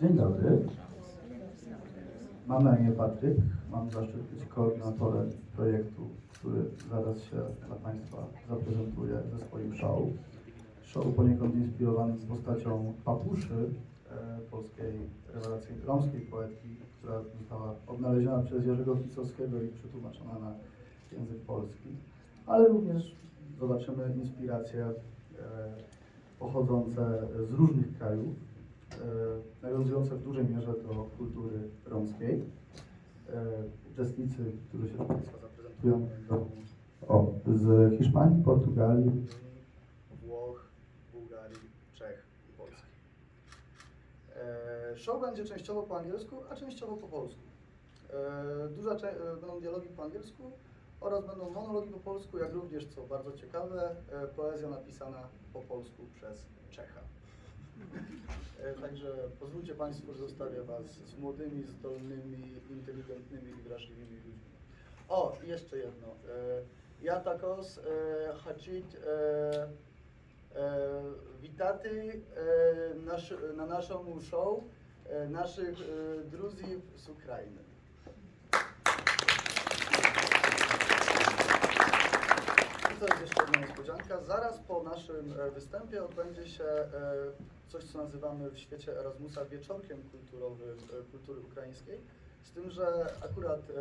Dzień dobry. Mam na imię Patryk. Mam zaszczyt być koordynatorem projektu, który zaraz się dla Państwa zaprezentuje ze swoim show. Show poniekąd inspirowany postacią Papuszy, e, polskiej rewelacyjnej romskiej poetki, która została odnaleziona przez Jerzego Kicowskiego i przetłumaczona na język polski. Ale również zobaczymy inspiracje e, pochodzące z różnych krajów, nawiązujące w dużej mierze do kultury romskiej. E, Uczestnicy, którzy się Państwa zaprezentują, będą o, z Hiszpanii, Portugalii, Włoch, Bułgarii, Czech i Polski. E, Show będzie częściowo po angielsku, a częściowo po polsku. E, Duża e, będą dialogi po angielsku oraz będą monologi po polsku, jak również, co bardzo ciekawe, e, poezja napisana po polsku przez Czecha. E, Także pozwólcie Państwo, że zostawię Was z młodymi, zdolnymi, inteligentnymi i wrażliwymi ludźmi. O, jeszcze jedno. E, Ja takos e, e, nasz, na naszą show naszych druzów z Ukrainy. To jest jeszcze jedna niespodzianka. Zaraz po naszym występie odbędzie się coś, co nazywamy w świecie Erasmusa wieczorkiem kulturowym e, kultury ukraińskiej. Z tym, że akurat e,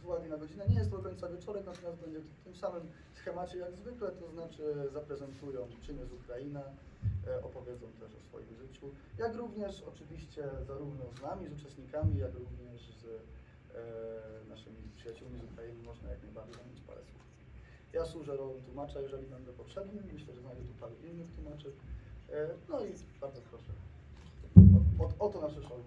z uwagi na godzinę nie jest to do końca wieczorek, natomiast będzie w tym samym schemacie jak zwykle, to znaczy zaprezentują czym jest Ukraina, e, opowiedzą też o swoim życiu, jak również oczywiście zarówno z nami, z uczestnikami, jak również z naszymi przyjaciółmi z Ukrainy można jak najbardziej zamienić parę słów. Ja służę rolą tłumacza, jeżeli będę potrzebny. Myślę, że znajdę tu paru innych tłumaczy. E, No i bardzo proszę. O, o, oto nasze show.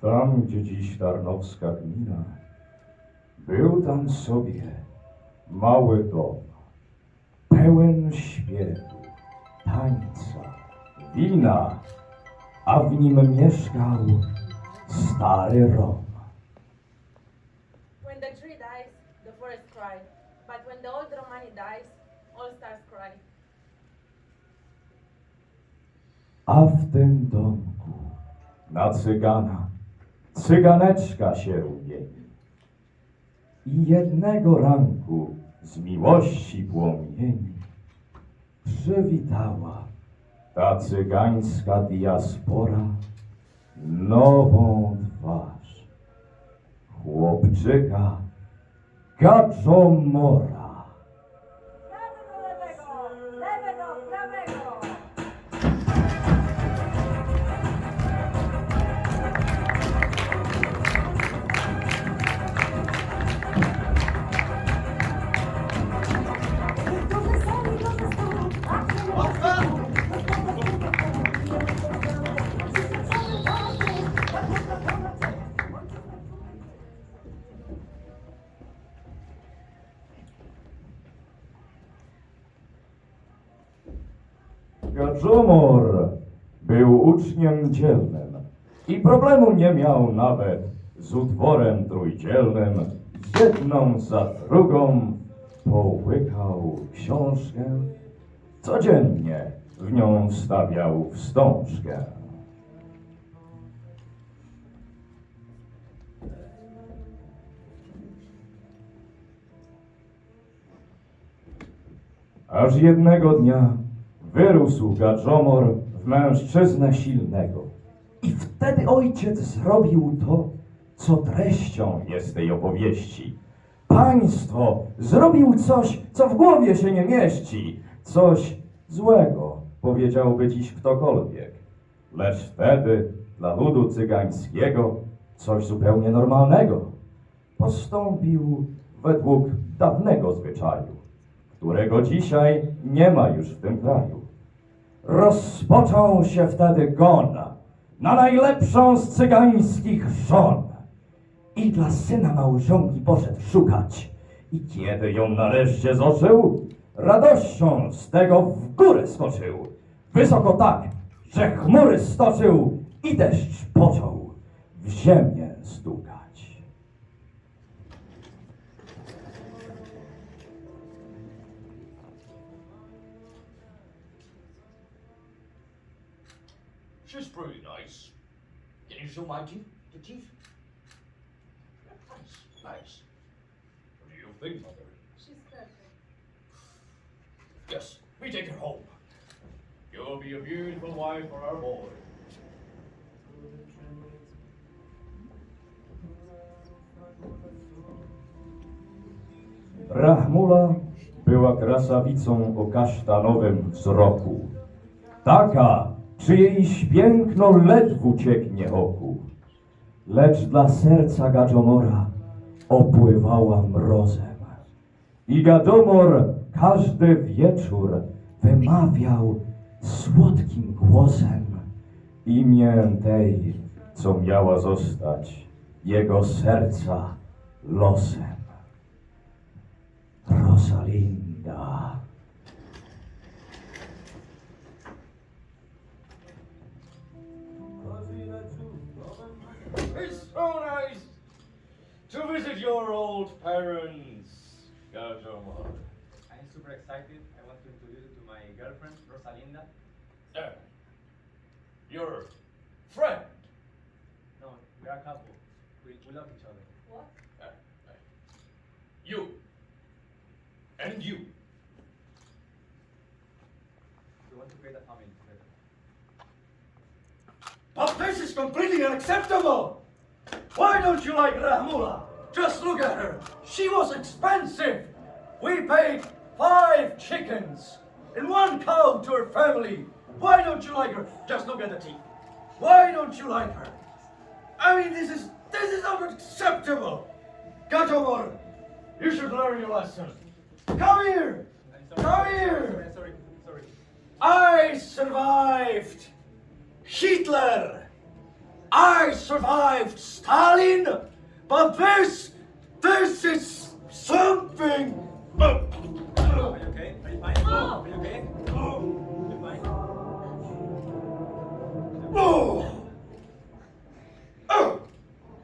Tam, gdzie dziś Tarnowska gmina, był tam sobie mały dom, pełen śpiewu, tańca, wina, a w nim mieszkał stary Rom. When the tree dies, the forest cry. When the old Romani dies, all stars cry. A w tym domku na cygana cyganeczka się mieni. I jednego ranku z miłości płomieni przywitała ta cygańska diaspora nową twarz chłopczyka Gadżomora. Dzielnym i problemu nie miał nawet z utworem trójdzielnym. Jedną za drugą połykał książkę, codziennie w nią wstawiał wstążkę. Aż jednego dnia wyrósł Gadżomor mężczyznę silnego. I wtedy ojciec zrobił to, co treścią jest tej opowieści. Państwo zrobił coś, co w głowie się nie mieści. Coś złego, powiedziałby dziś ktokolwiek. Lecz wtedy dla ludu cygańskiego coś zupełnie normalnego. Postąpił według dawnego zwyczaju. którego dzisiaj nie ma już w tym kraju. Rozpoczął się wtedy gon na najlepszą z cygańskich żon. I dla syna małżonki poszedł szukać. I kiedy ją nareszcie zożył, radością z tego w górę skoczył. Wysoko tak, że chmury stoczył i deszcz począł w ziemię stukać. Teeth? The teeth? Nice, nice. What do you think, mother? She's perfect. Yes, we take her home. You'll be a beautiful wife for our boy. Rahmula była krasawicą o kasztanowym wzroku. Taka, czyjejś piękno ledwu cieknie oku. Lecz dla serca Gadżomora opływała mrozem. I Gadomor każdy wieczór wymawiał słodkim głosem imię tej, co miała zostać jego serca losem. Rosalinda. It's so nice to visit your old parents, Gajomar. I'm super excited. I want to introduce you to my girlfriend, Rosalinda. Uh, your friend. No, we are a couple. We, we love each other. What? Uh, uh, you. And you. We want to create a family together. But this is completely unacceptable! Why don't you like Rahmula? Just look at her. She was expensive. We paid five chickens and one cow to her family. Why don't you like her? Just look at the teeth. Why don't you like her? I mean, this is this is not acceptable. Gatomor, you should learn your lesson. Come here. Come here. Sorry. Sorry. I survived Hitler. I survived Stalin. But this, this is something. Oh. Are you okay? Are you fine? Oh. Are you okay? Oh, You fine? oh, oh,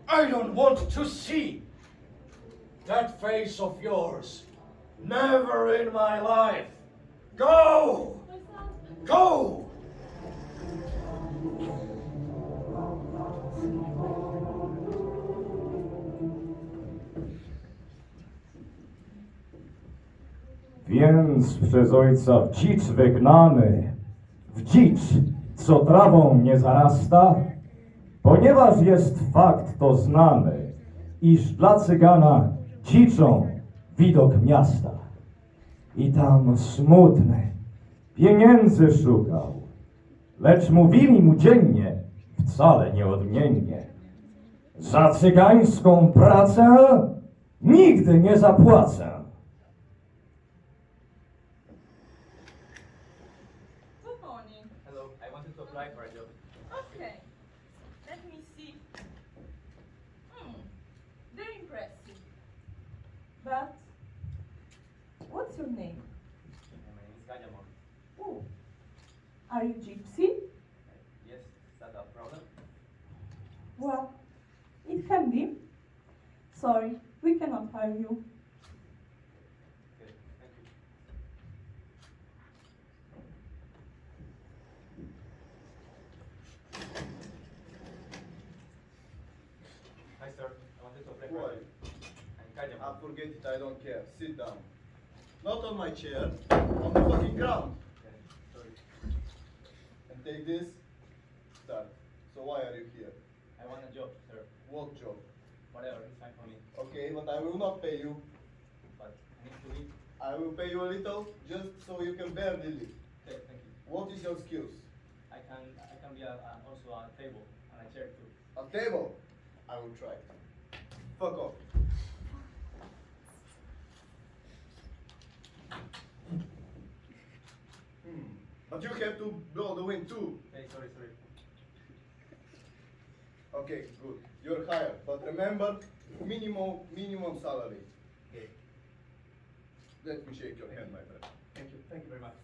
I don't want to see that face of yours. Never in my life. Go, go. Więc przez ojca w dzicz wygnany, w dzicz, co trawą nie zarasta, ponieważ jest fakt to znany, iż dla cygana dziczą widok miasta. I tam smutny, pieniędzy szukał, lecz mówili mu dziennie, wcale nieodmiennie, za cygańską pracę nigdy nie zapłacę. Are you gypsy? Yes, is that a problem? Well, it can be. Sorry, we cannot hire you. Okay, thank you. Hi, sir. I wanted to apply for a Why? job. I'm Gajamon. Ah, forget it, I don't care. Sit down. Not on my chair, on the fucking ground. Okay, sorry. And take this. Start. So why are you here? I want a job, sir. What job? Whatever, it's fine for me. Okay, but I will not pay you. But I need to leave. I will pay you a little, just so you can barely live. Okay, thank you. What is your skills? I can I can be a, a, also a table and a chair too. A table? I will try. Fuck off. But you have to blow the wind too. Hey, sorry, sorry. Okay, good. You're hired. But remember, minimum minimum salary. Okay. Let me shake your hand, my friend. Thank you. Thank you very much.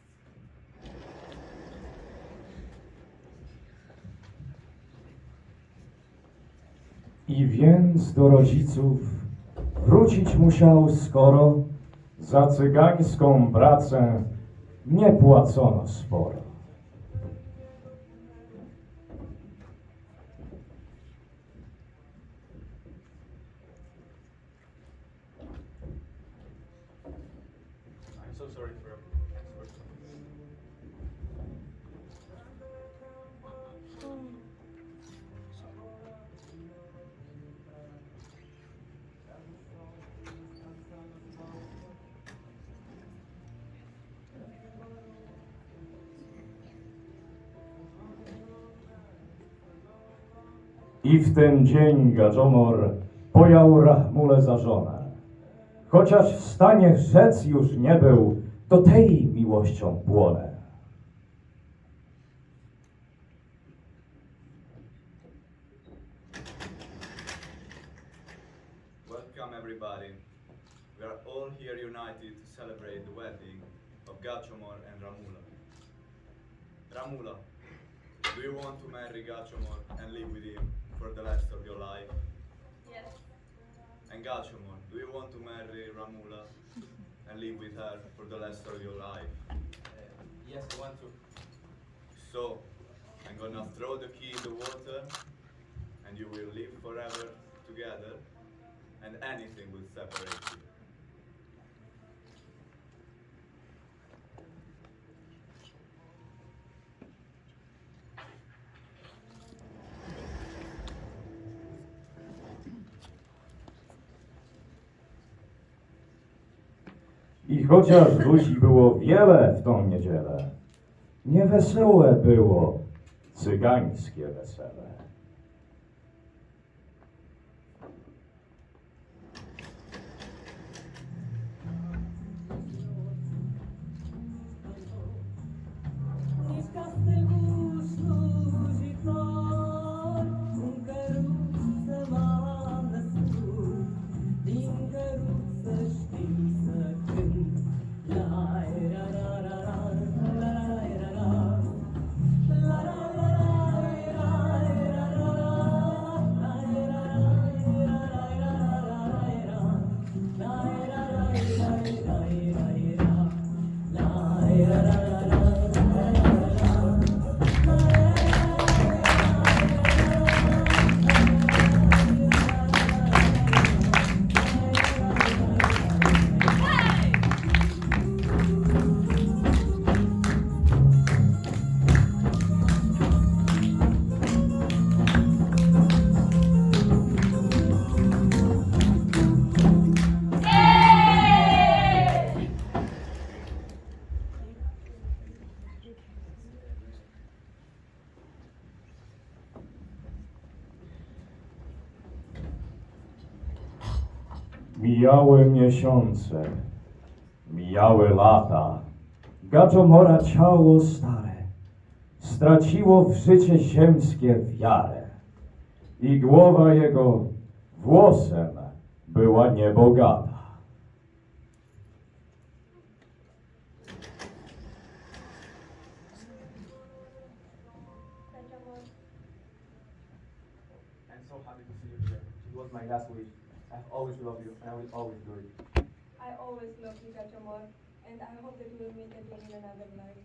I więc do rodziców wrócić musiał, skoro za cygańską pracę nie płacono sporo. I w ten dzień Gadżomor pojął Rahmulę za żonę. Chociaż w stanie rzec już nie był, to tej miłością płonę. Welcome everybody. We are all here united to celebrate the wedding of Gachomor and Ramula. Ramula, do you want to marry Gachomor and live with him for the rest of your life? Yes. And Gachomor, do you want to marry Ramula and live with her for the rest of your life? Uh, yes, I want to. So, I'm gonna throw the key in the water and you will live forever together and anything will separate you. I chociaż ludzi było wiele w tą niedzielę, niewesołe było cygańskie wesele. Mijały miesiące, mijały lata. Gadżomora ciało stare straciło w życie ziemskie wiarę i głowa jego włosem była niebogata. My last wish. Always loved you, and I will always do it. I always love you, Gachamor, and I hope that we will meet again in another life.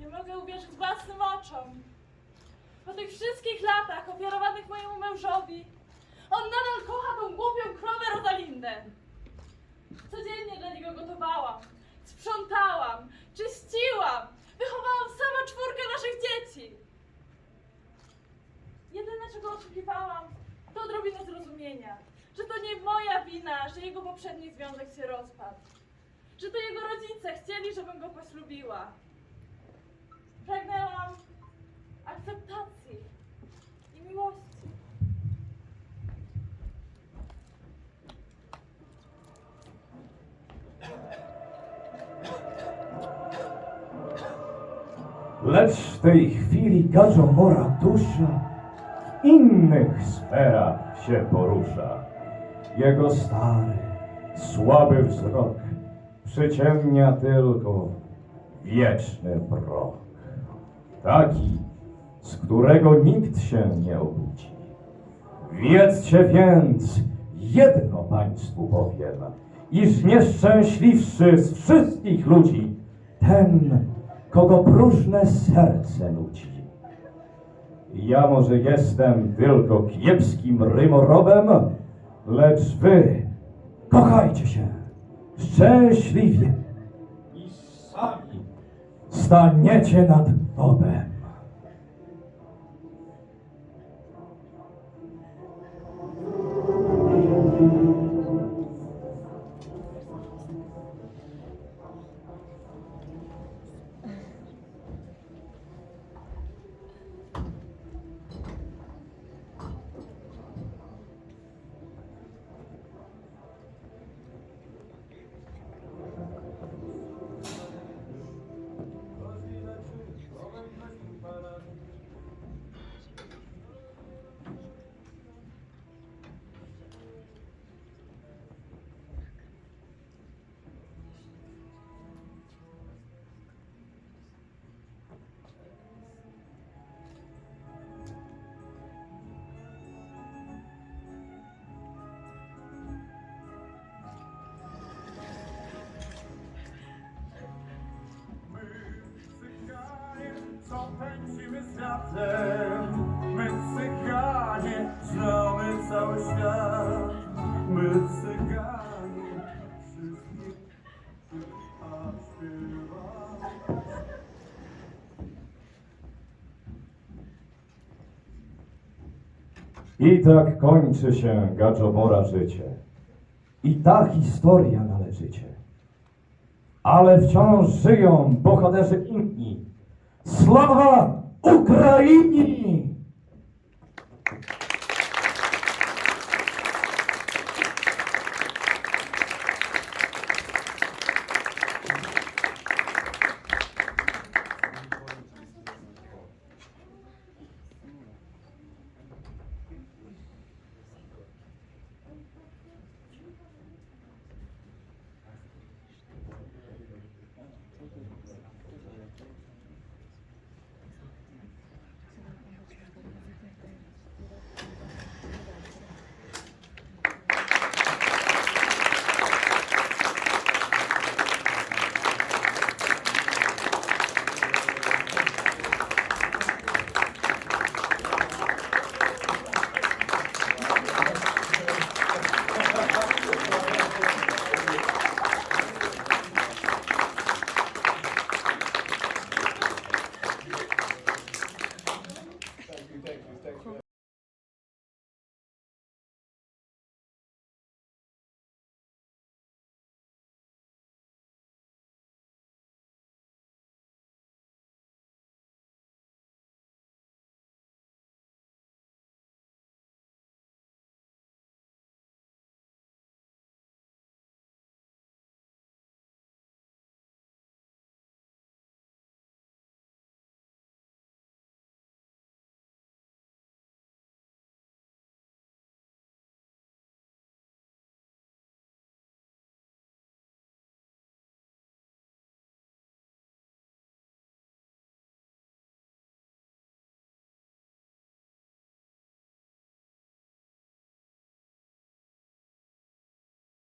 Nie mogę uwierzyć własnym oczom. Po tych wszystkich latach ofiarowanych mojemu mężowi, on nadal kocha tą głupią krowę Rosalindę. Codziennie dla niego gotowałam, sprzątałam, czyściłam, wychowałam sama czwórkę naszych dzieci. Jedyne, czego oczekiwałam, to odrobina zrozumienia. Że to nie moja wina, że jego poprzedni związek się rozpadł. Że to jego rodzice chcieli, żebym go poślubiła. Pragnęłam akceptacji i miłości. Lecz w tej chwili gaczomora dusza innych sferach się porusza. Jego stary, słaby wzrok przyciemnia tylko wieczny mrok. Taki, z którego nikt się nie obudzi. Wiedzcie więc, jedno Państwu powiem, iż nieszczęśliwszy z wszystkich ludzi, ten, kogo próżne serce nudzi. Ja może jestem tylko kiepskim rymorobem, lecz wy kochajcie się szczęśliwie i sami staniecie nad Bobem. Co pędzimy z wiatrem, my cyganie znamy cały świat. My cyganie wszystkich a. I tak kończy się Gadżomora życie. I ta historia należycie. Ale wciąż żyją bohaterzy Слава Україні!